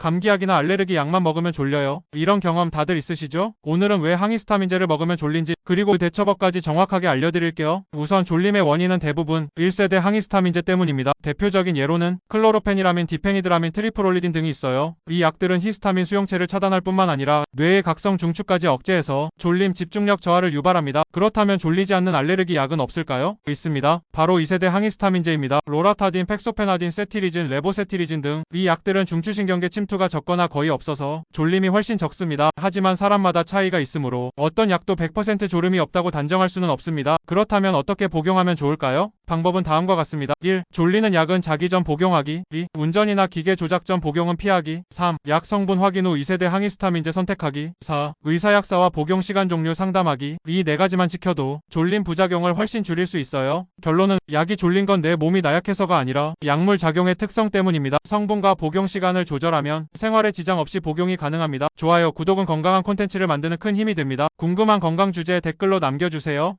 감기약이나 알레르기 약만 먹으면 졸려요. 이런 경험 다들 있으시죠? 오늘은 왜 항히스타민제를 먹으면 졸린지 그리고 그 대처법까지 정확하게 알려드릴게요. 우선 졸림의 원인은 대부분 1세대 항히스타민제 때문입니다. 대표적인 예로는 클로로페니라민, 디페니드라민, 트리프롤리딘 등이 있어요. 이 약들은 히스타민 수용체를 차단할 뿐만 아니라 뇌의 각성 중추까지 억제해서 졸림, 집중력 저하를 유발합니다. 그렇다면 졸리지 않는 알레르기 약은 없을까요? 있습니다. 바로 2세대 항히스타민제입니다. 로라타딘, 팩소페나딘, 세티리진, 레보세티리진 등 이 약들은 중추신경계 침투가 적거나 거의 없어서 졸림이 훨씬 적습니다. 하지만 사람마다 차이가 있으므로 어떤 약도 100% 졸음이 없다고 단정할 수는 없습니다. 그렇다면 어떻게 복용하면 좋을까요? 방법은 다음과 같습니다. 1. 졸리는 약은 자기 전 복용하기 2. 운전이나 기계 조작 전 복용은 피하기 3. 약 성분 확인 후 2세대 항히스타민제 선택하기 4. 의사약사와 복용 시간 종류 상담하기 이 네 가지만 지켜도 졸림 부작용을 훨씬 줄일 수 있어요. 결론은 약이 졸린 건 내 몸이 나약해서가 아니라 약물 작용의 특성 때문입니다. 성분과 복용 시간을 조절하면 생활에 지장 없이 복용이 가능합니다. 좋아요, 구독은 건강한 콘텐츠를 만드는 큰 힘이 됩니다. 궁금한 건강 주제 댓글로 남겨주세요.